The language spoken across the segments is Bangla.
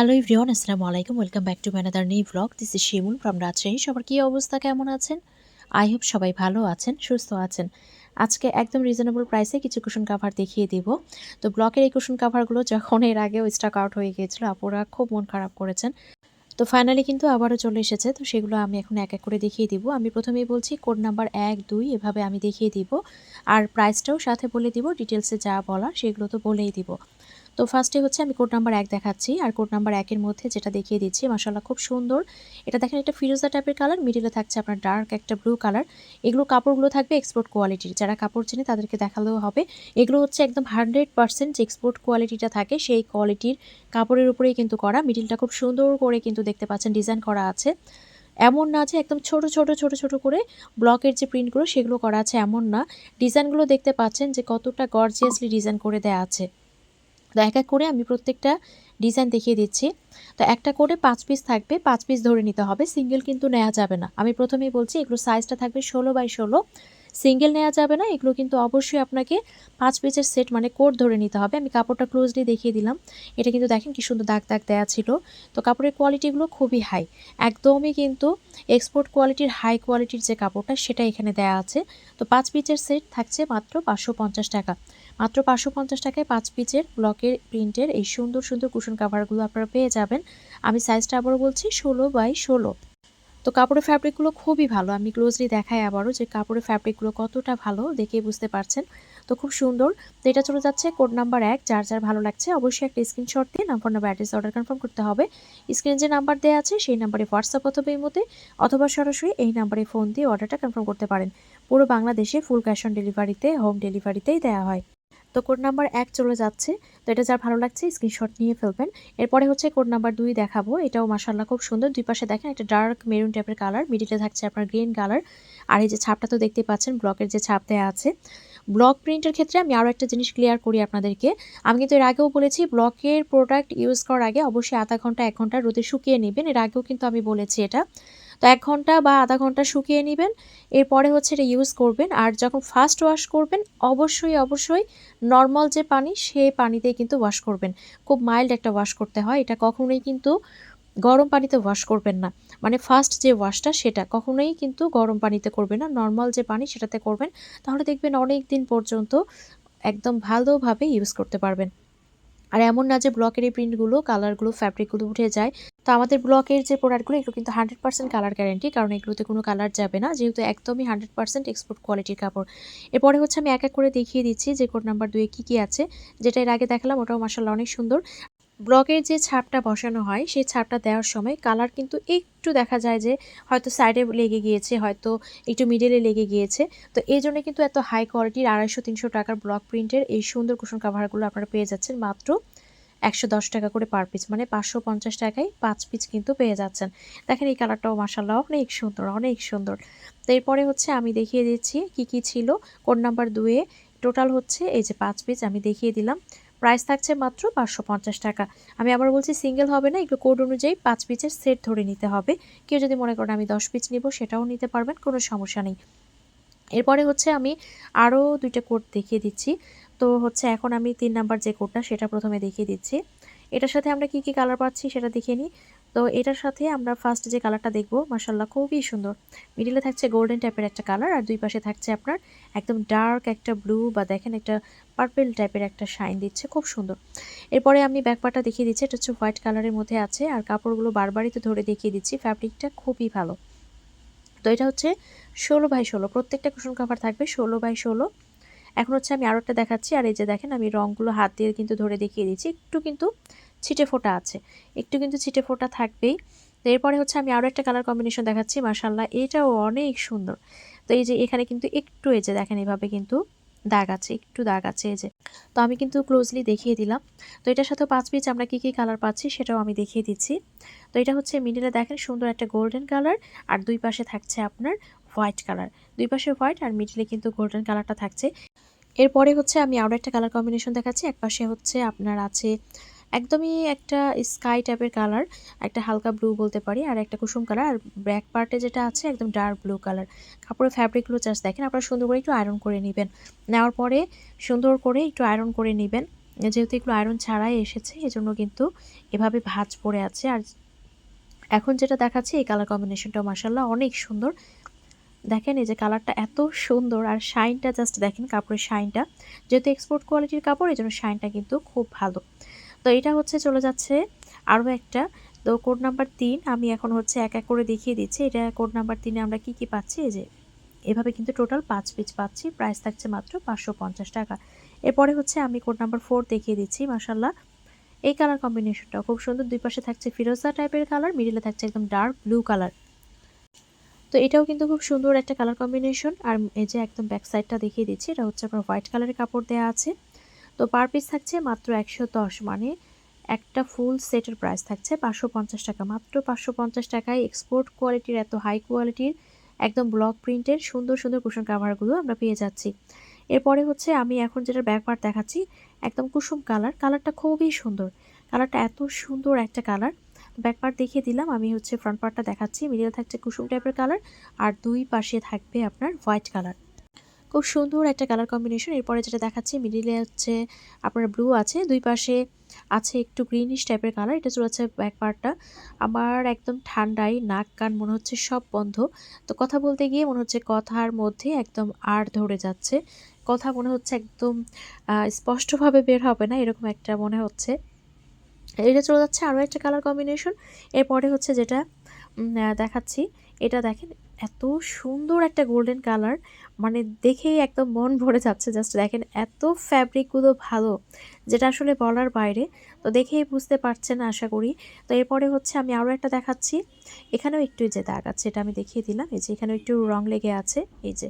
হ্যালো এভরিওয়ান আসসালামু আলাইকুম welcome back to my another new blog this is Shimul from Rajshahi সবার কী অবস্থা, কেমন আছেন? আই হোপ সবাই ভালো আছেন, সুস্থ আছেন। আজকে একদম রিজনেবল প্রাইসে কিছু কুশন কাভার দেখিয়ে দিব। তো ব্লকের এই কুশন কাভারগুলো যখন এর আগেও স্টক আউট হয়ে গিয়েছিল, আপুরা খুব মন খারাপ করেছেন। তো ফাইনালি কিন্তু আবারও চলে এসেছে। তো সেগুলো আমি এখন এক এক করে দেখিয়ে দিব। আমি প্রথমেই বলছি কোড নাম্বার এক, দুই এভাবে আমি দেখিয়ে দিব। আর প্রাইসটাও সাথে বলে দিব ডিটেলসে যা বলার সেগুলো তো বলেই দিব। তো ফার্স্টে হচ্ছে আমি কোড নাম্বার এক দেখাচ্ছি। আর কোড নাম্বার একের মধ্যে যেটা দেখিয়ে দিচ্ছি মাসাল্লাহ খুব সুন্দর। এটা দেখেন একটা ফিরোজা টাইপের কালার মিডিলে থাকছে আপনার ডার্ক একটা ব্লু কালার এগুলো কাপড়গুলো থাকবে এক্সপোর্ট কোয়ালিটির যারা কাপড় চেনে তাদেরকে দেখালেও হবে। এগুলো হচ্ছে একদম হান্ড্রেড পার্সেন্ট যে এক্সপোর্ট কোয়ালিটিটা থাকে, সেই কোয়ালিটির কাপড়ের উপরেই কিন্তু করা। মিডিলটা খুব সুন্দর করে কিন্তু দেখতে পাচ্ছেন ডিজাইন করা আছে। এমন না যে একদম ছোট ছোট ছোট ছোট করে ব্লকের যে প্রিন্টগুলো সেগুলো করা আছে, এমন না। ডিজাইনগুলো দেখতে পাচ্ছেন যে কতটা গর্জিয়াসলি ডিজাইন করে দেওয়া আছে। তো এক এক করে আমি প্রত্যেকটা ডিজাইন দেখিয়ে দিচ্ছি। তো একটা করে পাঁচ পিস থাকবে, পাঁচ পিস ধরে নিতে হবে সিঙ্গেল কিন্তু নেওয়া যাবে না। আমি প্রথমেই বলছি এগুলো সাইজটা থাকবে ষোলো বাই ষোলো। সিঙ্গেল নেওয়া যাবে না, এগুলো কিন্তু অবশ্যই আপনাকে পাঁচ পিসের সেট মানে কোট ধরে নিতে হবে। আমি কাপড়টা ক্লোজলি দেখিয়ে দিলাম। এটা কিন্তু দেখেন কি সুন্দর দাগ দাগ দেওয়া ছিল। তো কাপড়ের কোয়ালিটিগুলো খুবই হাই একদমই কিন্তু এক্সপোর্ট কোয়ালিটির হাই কোয়ালিটির যে কাপড়টা, সেটা এখানে দেওয়া আছে। তো পাঁচ পিচের সেট থাকছে মাত্র পাঁচশো পঞ্চাশ টাকা। মাত্র পাঁচশো পঞ্চাশ টাকায় পাঁচ পিচের ব্লকের প্রিন্টের এই সুন্দর সুন্দর কুশন কাভারগুলো আপনারা পেয়ে যাবেন। আমি সাইজটা আবারও বলছি, ষোলো বাই ষোলো। তো কাপড়ের ফ্যাব্রিকগুলো খুবই ভালো। আমি ক্লোজলি দেখাই আবারও যে কাপড়ের ফ্যাব্রিকগুলো কতটা ভালো দেখেই বুঝতে পারছেন। তো খুব সুন্দর। তো এটা চলে যাচ্ছে কোড নাম্বার এক। যার যার ভালো লাগছে অবশ্যই একটা স্ক্রিনশট দিয়ে number number address order confirm করতে হবে। স্ক্রিনে যে নাম্বার দেওয়া আছে সেই নাম্বারে হোয়াটসঅ্যাপ অথবা এই মতে অথবা সরাসরি এই নাম্বারে ফোন দিয়ে অর্ডারটা কনফার্ম করতে পারেন। পুরো বাংলাদেশে ফুল ক্যাশ অন ডেলিভারিতে হোম ডেলিভারিতেই দেওয়া হয়। তো কোড নাম্বার এক চলে যাচ্ছে। তো এটা যার ভালো লাগছে স্ক্রিনশট নিয়ে ফেলবেন। এরপরে হচ্ছে কোড নাম্বার দুই দেখাবো। এটাও মাসাল্লাহ খুব সুন্দর। দুই পাশে দেখেন একটা ডার্ক মেরুন টাইপের কালার মিডিলে থাকছে আপনার গ্রিন কালার আর এই যে ছাপটা তো দেখতে পাচ্ছেন ব্লকের যে ছাপ দেওয়া আছে। ব্লক প্রিন্টের ক্ষেত্রে আমি আরও একটা জিনিস ক্লিয়ার করি আপনাদেরকে। আমি কিন্তু এর আগেও বলেছি ব্লকের প্রোডাক্ট ইউজ করার আগে অবশ্যই আধা ঘণ্টা, এক ঘণ্টা রোদে শুকিয়ে নেবেন। এর আগেও কিন্তু আমি বলেছি এটা। তো এক ঘণ্টা বা আধা ঘণ্টা শুকিয়ে নেবেন। এরপরে হচ্ছে এটা ইউজ করবেন। আর যখন ফার্স্ট ওয়াশ করবেন, অবশ্যই অবশ্যই নর্মাল যে পানি সেই পানিতেই কিন্তু ওয়াশ করবেন। খুব মাইল্ড একটা ওয়াশ করতে হয়। এটা কখনোই কিন্তু গরম পানিতে ওয়াশ করবেন না। মানে ফার্স্ট যে ওয়াশটা সেটা কখনোই কিন্তু গরম পানিতে করবেন না। নর্মাল যে পানি, সেটাতে করবেন। তাহলে দেখবেন অনেক দিন পর্যন্ত একদম ভালোভাবে ইউজ করতে পারবেন। আর এমন না যে ব্লকের এই প্রিন্টগুলো কালারগুলো ফ্যাব্রিকগুলো উঠে যায়। তো আমাদের ব্লকের যে প্রোডাক্টগুলো এগুলো কিন্তু হান্ড্রেড পার্সেন্ট কালার গ্যারেন্টি কারণ এগুলোতে কোনো কালার যাবে না, যেহেতু একদমই হান্ড্রেড পার্সেন্ট এক্সপোর্ট কোয়ালিটির কাপড়। এরপরে হচ্ছে আমি এক এক করে দেখিয়ে দিচ্ছি যে কোড নাম্বার দুয়ে কী কী আছে, যেটা এর আগে দেখালাম, ওটাও মাসাল্লাহ অনেক সুন্দর। ব্লকের যে ছাপটা বসানো হয়, সেই ছাপটা দেওয়ার সময় কালার কিন্তু একটু দেখা যায় যে হয়তো সাইডে লেগে গিয়েছে, হয়তো একটু মিডলে লেগে গিয়েছে। তো এই জন্য কিন্তু এত হাই কোয়ালিটির আড়াইশো, তিনশো টাকার ব্লক প্রিন্টের এই সুন্দর কুশন কাভারগুলো আপনারা পেয়ে যাচ্ছেন মাত্র একশো দশ টাকা করে পার পিস মানে পাঁচশো পঞ্চাশ টাকায় পাঁচ পিস কিন্তু পেয়ে যাচ্ছেন। দেখেন এই কালারটাও মাসাল্লাহ অনেক সুন্দর অনেক সুন্দর। তো এরপরে হচ্ছে আমি দেখিয়ে দিচ্ছি কি কি ছিল। কোড নাম্বার দুয়ে টোটাল হচ্ছে এই যে পাঁচ পিস আমি দেখিয়ে দিলাম। প্রাইস থাকছে মাত্র পাঁচশো পঞ্চাশ টাকা। আমি আবার বলছি সিঙ্গেল হবে না, এগুলো কোড অনুযায়ী পাঁচ পিচের সেট ধরে নিতে হবে। কেউ যদি মনে করেন আমি দশ পিচ নিব, সেটাও নিতে পারবেন, কোনো সমস্যা নেই। এরপরে হচ্ছে আমি আরও দুইটা কোড দেখিয়ে দিচ্ছি। তো হচ্ছে এখন আমি তিন নাম্বার যে কোডটা সেটা প্রথমে দেখিয়ে দিচ্ছি। এটার সাথে আমরা কি কি কালার পাচ্ছি সেটা দেখে নিই। তো এটার সাথে আমরা ফার্স্ট যে কালারটা দেখব মাসাল্লাহ খুবই সুন্দর। মিডিলে থাকছে গোল্ডেন টাইপের একটা কালার আর দুই পাশে থাকছে আপনার একদম ডার্ক একটা ব্লু বা দেখেন একটা পার্পেল টাইপের একটা শাইন দিচ্ছে, খুব সুন্দর। এরপরে আমি ব্যাকপারটা দেখিয়ে দিচ্ছি, এটা হচ্ছে হোয়াইট কালারের মধ্যে আছে, আর কাপড়গুলো বারবারই তো ধরে দেখিয়ে দিচ্ছি ফ্যাব্রিকটা খুবই ভালো। তো এটা হচ্ছে ষোলো বাই ষোলো, প্রত্যেকটা কুশন কাভার থাকবে ষোলো বাই ষোলো। এখন হচ্ছে আমি আরও একটা দেখাচ্ছি, আর এই যে দেখেন আমি রঙগুলো হাত দিয়ে কিন্তু ধরে দেখিয়ে দিচ্ছি। একটু কিন্তু ছিটে ফোটা আছে, একটু কিন্তু ছিটে ফোটা থাকবেই। তো এরপরে হচ্ছে আমি আরও একটা কালার কম্বিনেশন দেখাচ্ছি মার্শাল্লাহ এটাও অনেক সুন্দর। তো এই যে এখানে কিন্তু একটু এই যে দেখেন এভাবে কিন্তু দাগ আছে, একটু দাগ আছে এই যে। তো আমি কিন্তু ক্লোজলি দেখিয়ে দিলাম। তো এটার সাথে পাঁচ পিচ আমরা কী কী কালার পাচ্ছি সেটাও আমি দেখিয়ে দিচ্ছি। তো এটা হচ্ছে মিডিলে দেখেন সুন্দর একটা গোল্ডেন কালার আর দুই পাশে থাকছে আপনার হোয়াইট কালার। দুই পাশে হোয়াইট আর মিডিলে কিন্তু গোল্ডেন কালারটা থাকছে। এরপরে হচ্ছে আমি আরও একটা কালার কম্বিনেশন দেখাচ্ছি। এক পাশে হচ্ছে আপনার আছে একদমই একটা স্কাই টাইপের কালার, একটা হালকা ব্লু বলতে পারি, আর একটা কুসুম কালার। আর ব্যাক পার্টে যেটা আছে একদম ডার্ক ব্লু কালার। কাপড়ের ফ্যাব্রিকগুলো জাস্ট দেখেন, আপনারা সুন্দর করে একটু আয়রন করে নেবেন। নেওয়ার পরে সুন্দর করে একটু আয়রন করে নেবেন। যেহেতু এগুলো আয়রন ছাড়াই এসেছে, এজন্য কিন্তু এভাবে ভাঁজ পড়ে আছে। আর এখন যেটা দেখাচ্ছি, এই কালার কম্বিনেশনটা মাসাল্লাহ অনেক সুন্দর। দেখেন এই যে কালারটা এত সুন্দর আর শাইনটা জাস্ট দেখেন কাপড়ের শাইনটা যেহেতু এক্সপোর্ট কোয়ালিটির কাপড় এই জন্য শাইনটা কিন্তু খুব ভালো। তো এটা হচ্ছে চলে যাচ্ছে আরও একটা। তো কোড নাম্বার তিন আমি এখন হচ্ছে এক এক করে দেখিয়ে দিচ্ছি। এটা কোড নাম্বার তিনে আমরা কি কি পাচ্ছি? এই যে এভাবে কিন্তু টোটাল পাঁচ পিস পাচ্ছি। প্রাইস থাকছে মাত্র পাঁচশো পঞ্চাশ টাকা। এরপরে হচ্ছে আমি কোড নাম্বার ফোর দেখিয়ে দিচ্ছি মাসাল্লাহ এই কালার কম্বিনেশনটাও খুব সুন্দর। দুই পাশে থাকছে ফিরোজা টাইপের কালার মিডিলে থাকছে একদম ডার্ক ব্লু কালার তো এটাও কিন্তু খুব সুন্দর একটা কালার কম্বিনেশন আর এই যে একদম ব্যাক সাইডটা দেখিয়ে দিচ্ছি, এটা হচ্ছে আপনার হোয়াইট কালারের কাপড় দেওয়া আছে। তো পার পিস থাকছে মাত্র একশো দশ মানে একটা ফুল সেটের প্রাইস থাকছে পাঁচশো পঞ্চাশ টাকা। মাত্র পাঁচশো পঞ্চাশ টাকায় এক্সপোর্ট কোয়ালিটির এত হাই কোয়ালিটির একদম ব্লক প্রিন্টের সুন্দর সুন্দর কুশন কাভারগুলো আমরা পেয়ে যাচ্ছি। এরপরে হচ্ছে আমি এখন যেটা ব্যাক পার্ট দেখাচ্ছি, একদম কুসুম কালার কালারটা খুবই সুন্দর। কালারটা এত সুন্দর একটা কালার ব্যাক পার্ট দেখিয়ে দিলাম। আমি হচ্ছে ফ্রন্ট পার্টটা দেখাচ্ছি। মিডিল থাকছে কুসুম টাইপের কালার আর দুই পাশে থাকবে আপনার হোয়াইট কালার খুব সুন্দর একটা কালার কম্বিনেশন এরপরে যেটা দেখাচ্ছি মিডিলে হচ্ছে আপনার ব্লু আছে। দুই পাশে আছে একটু গ্রিনিশ টাইপের কালার এটা চলে যাচ্ছে ব্যাক পার্টটা আমার একদম ঠান্ডায় নাক কান মনে হচ্ছে সব বন্ধ। তো কথা বলতে গিয়ে মনে হচ্ছে কথার মধ্যে একদম আর ধরে যাচ্ছে। কথা মনে হচ্ছে একদম স্পষ্টভাবে বের হবে না, এরকম একটা মনে হচ্ছে। এটা চলে যাচ্ছে আরও একটা কালার কম্বিনেশন এরপরে হচ্ছে যেটা দেখাচ্ছি। এটা দেখেন, এত সুন্দর একটা গোল্ডেন কালার মানে দেখেই একদম মন ভরে যাচ্ছে। জাস্ট দেখেন, এত ফ্যাব্রিকগুলো ভালো, যেটা আসলে বলার বাইরে। তো দেখেই বুঝতে পারছেন, আশা করি। তো এরপরে হচ্ছে আমি আরও একটা দেখাচ্ছি। এখানেও একটু যে দাগ আছে, এটা আমি দেখিয়ে দিলাম। এই যে এখানেও একটু রং লেগে আছে। এই যে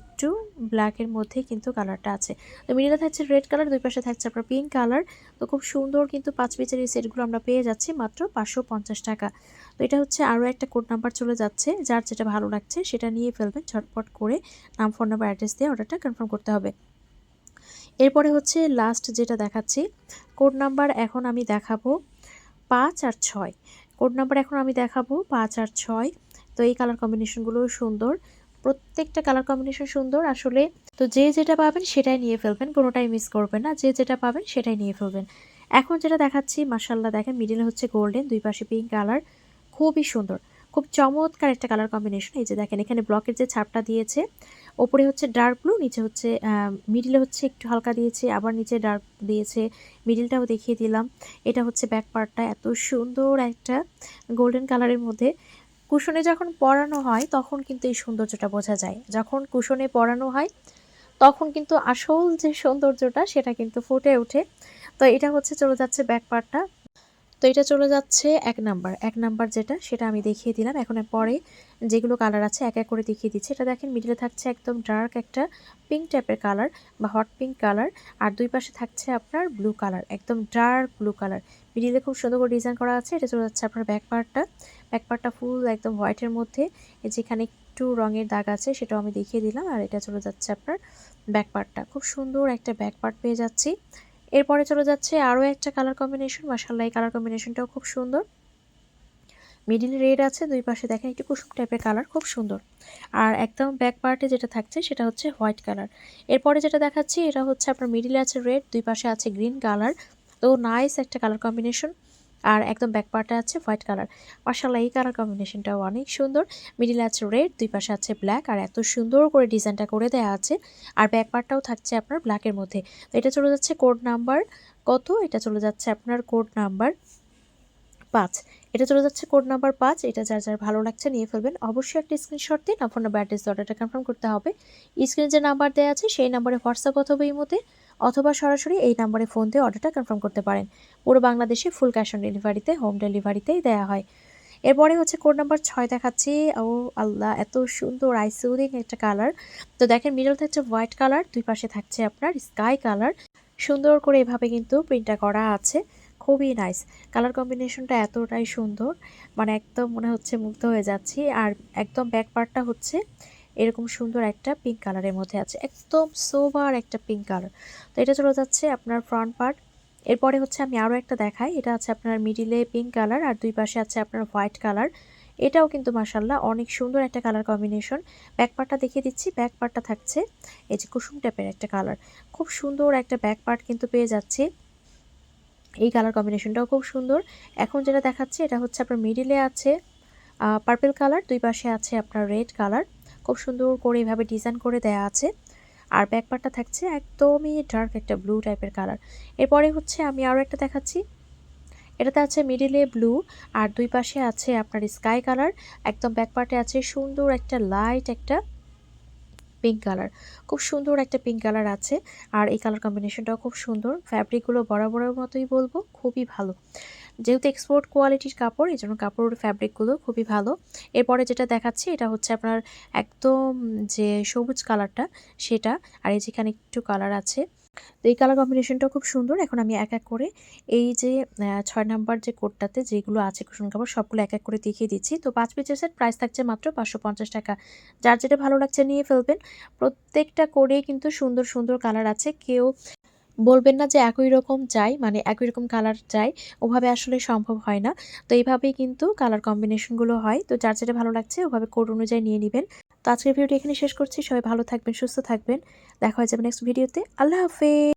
একটু ব্ল্যাকের মধ্যে কিন্তু কালারটা আছে। তো মিডিলে থাকছে রেড কালার দুই পাশে থাকছে আপনার পিঙ্ক কালার তো খুব সুন্দর কিন্তু পাঁচ পিচের এই সেটগুলো আমরা পেয়ে যাচ্ছি মাত্র পাঁচশো পঞ্চাশ টাকা। তো এটা হচ্ছে আরও একটা কোড নাম্বার চলে যাচ্ছে, যার যেটা ভালো লাগছে সেটা নিয়ে ফেলবেন, ঝটপট করে নাম ফোন নাম্বার অ্যাড্রেস দিয়ে অর্ডারটা কনফার্ম করতে হবে। এরপরে হচ্ছে লাস্ট যেটা দেখাচ্ছি কোড নাম্বার এখন আমি দেখাবো পাঁচ আর ছয়। কোড নাম্বার এখন আমি দেখাবো পাঁচ আর ছয়। তো এই কালার কম্বিনেশনগুলোও সুন্দর। প্রত্যেকটা কালার কম্বিনেশন সুন্দর। আসলে তো যে যেটা পাবেন সেটাই নিয়ে ফেলবেন, কোনোটাই মিস করবেন না। যে যেটা পাবেন সেটাই নিয়ে ফেলবেন। এখন যেটা দেখাচ্ছি মাসাল্লাহ দেখেন মিডিলে হচ্ছে গোল্ডেন দুই পাশে পিঙ্ক কালার খুবই সুন্দর। খুব চমৎকার একটা কালার কম্বিনেশন এই যে দেখেন, এখানে ব্লকের যে ছাপটা দিয়েছে, ওপরে হচ্ছে ডার্ক ব্লু নিচে হচ্ছে মিডিলে হচ্ছে একটু হালকা দিয়েছে, আবার নিচে ডার্ক দিয়েছে। মিডিলটাও দেখিয়ে দিলাম। এটা হচ্ছে ব্যাক পার্টটা এত সুন্দর একটা গোল্ডেন কালারের মধ্যে। কুশনে যখন পরানো হয়, তখন কিন্তু এই সৌন্দর্যটা বোঝা যায়। যখন কুশনে পরানো হয়, তখন কিন্তু আসল যে সৌন্দর্যটা, সেটা কিন্তু ফুটে ওঠে। তো এটা হচ্ছে চলে যাচ্ছে ব্যাক পার্টটা তো এটা চলে যাচ্ছে এক নাম্বার। এক নাম্বার যেটা, সেটা আমি দেখিয়ে দিলাম। এখন পরে যেগুলো কালার আছে, এক এক করে দেখিয়ে দিচ্ছি। এটা দেখেন মিডিলে থাকছে একদম ডার্ক একটা পিঙ্ক টাইপের কালার বা হট পিঙ্ক কালার আর দুই পাশে থাকছে আপনার ব্লু কালার একদম ডার্ক ব্লু কালার মিডিলে খুব সুন্দর করে ডিজাইন করা আছে। এটা চলে যাচ্ছে আপনার ব্যাক পার্টটা ব্যাক পার্টটা ফুল একদম হোয়াইটের মধ্যে। যেখানে একটু রঙের দাগ আছে, সেটাও আমি দেখিয়ে দিলাম। আর এটা চলে যাচ্ছে আপনার ব্যাক পার্টটা খুব সুন্দর একটা ব্যাক পার্ট পেয়ে যাচ্ছি। এরপরে চলে যাচ্ছে আরও একটা কালার কম্বিনেশন মাসাল্লাহ এই কালার কম্বিনেশনটাও খুব সুন্দর। মিডিল রেড আছে, দুই পাশে দেখেন একটু কুসুম টাইপের কালার খুব সুন্দর। আর একদম ব্যাক পার্টে যেটা থাকছে, সেটা হচ্ছে হোয়াইট কালার এরপরে যেটা দেখাচ্ছি, এটা হচ্ছে আপনার মিডিলে আছে রেড দুই পাশে আছে গ্রিন কালার তো নাইস একটা কালার কম্বিনেশন আর একদম ব্যাক পার্টে আছে হোয়াইট কালার মার্শাল্লাহ এই কালার কম্বিনেশনটাও অনেক সুন্দর। মিডিলে আছে রেড দুই পাশে আছে ব্ল্যাক আর এত সুন্দর করে ডিজাইনটা করে দেওয়া আছে। আর ব্যাক পার্টটাও থাকছে আপনার ব্ল্যাকের মধ্যে। তো এটা চলে যাচ্ছে কোড নাম্বার কত? এটা চলে যাচ্ছে আপনার কোড নাম্বার পাঁচ। এটা চলে যাচ্ছে কোড নাম্বার পাঁচ। এটা যার যার ভালো লাগছে নিয়ে ফেলবেন। অবশ্যই একটা স্ক্রিনশট দিন আপনার নাম্বার অ্যাড্রেস অর্ডারটা কনফার্ম করতে হবে। স্ক্রিনে যে নাম্বার দেওয়া আছে, সেই নাম্বারে হোয়াটসঅ্যাপ অথবা এই মধ্যে অথবা সরাসরি এই নাম্বারে ফোন দিয়ে অর্ডারটা কনফার্ম করতে পারেন। পুরো বাংলাদেশে ফুল ক্যাশ অন ডেলিভারিতে, হোম ডেলিভারিতেই দেওয়া হয়। এরপরে হচ্ছে কোড নাম্বার ছয় দেখাচ্ছি। ও আল্লাহ, এত সুন্দর আইসুদিং একটা কালার। তো দেখেন মিডল থাকছে হোয়াইট কালার, দুই পাশে থাকছে আপনার স্কাই কালার। সুন্দর করে এভাবে কিন্তু প্রিন্টটা করা আছে। খুবই নাইস কালার কম্বিনেশনটা এতটাই সুন্দর। মানে একদম মনে হচ্ছে মুগ্ধ হয়ে যাচ্ছি। আর একদম ব্যাক পার্টটা হচ্ছে এরকম সুন্দর একটা পিঙ্ক কালারের মধ্যে আছে। একদম সোবার একটা পিঙ্ক কালার তো এটা চলে যাচ্ছে আপনার ফ্রন্ট পার্ট এরপরে হচ্ছে আমি আরও একটা দেখাই। এটা আছে আপনার মিডিলে পিঙ্ক কালার আর দুই পাশে আছে আপনার হোয়াইট কালার এটাও কিন্তু মাসাল্লাহ অনেক সুন্দর একটা কালার কম্বিনেশন ব্যাক পার্টটা দেখিয়ে দিচ্ছি। ব্যাক পার্টটা থাকছে এই যে কুসুম টাইপের একটা কালার খুব সুন্দর একটা ব্যাক পার্ট কিন্তু পেয়ে যাচ্ছে। এই কালার কম্বিনেশনটাও খুব সুন্দর। এখন যেটা দেখাচ্ছে, এটা হচ্ছে আপনার মিডিলে আছে পার্পেল কালার দুই পাশে আছে আপনার রেড কালার খুব সুন্দর করে এভাবে ডিজাইন করে দেয়া আছে। আর ব্যাক পার্টটা থাকছে একদমই ডার্ক একটা ব্লু টাইপের কালার এরপরে হচ্ছে আমি আরও একটা দেখাচ্ছি। এটাতে আছে মিডিলে ব্লু আর দুই পাশে আছে আপনার স্কাই কালার একদম ব্যাক পার্টে আছে সুন্দর একটা লাইট একটা পিঙ্ক কালার খুব সুন্দর একটা পিঙ্ক কালার আছে। আর এই কালার কম্বিনেশনটাও খুব সুন্দর। ফ্যাব্রিকগুলো বরাবরের মতোই বলব, খুবই ভালো। যেহেতু এক্সপোর্ট কোয়ালিটির কাপড় এই জন্য কাপড়ের ফ্যাব্রিকগুলো খুবই ভালো। এরপরে যেটা দেখাচ্ছি, এটা হচ্ছে আপনার একদম যে সবুজ কালারটা সেটা, আর এই যেখানে একটু কালার আছে। তো এই কালার কম্বিনেশনটাও খুব সুন্দর। এখন আমি এক এক করে এই যে ছয় নাম্বার যে কোডটাতে যেগুলো আছে কুশন কাপড়, সবগুলো এক এক করে দেখিয়ে দিচ্ছি। তো পাঁচ পিসের সেট প্রাইস থাকছে মাত্র পাঁচশো পঞ্চাশ টাকা। যার যেটা ভালো লাগছে নিয়ে ফেলবেন। প্রত্যেকটা কোডেই কিন্তু সুন্দর সুন্দর কালার আছে। কেউ বলবেন না যে একই রকম চাই মানে একই রকম কালার চাই, ওভাবে আসলে সম্ভব হয় না। তো এইভাবেই কিন্তু কালার কম্বিনেশনগুলো হয়। তো যার যেটা ভালো লাগছে ওভাবে কোড অনুযায়ী নিয়ে নেবেন। তো আজকের ভিডিওটি এখানে শেষ করছি। সবাই ভালো থাকবেন, সুস্থ থাকবেন। দেখা হয়ে যাবে নেক্সট ভিডিওতে আল্লাহ হাফেজ!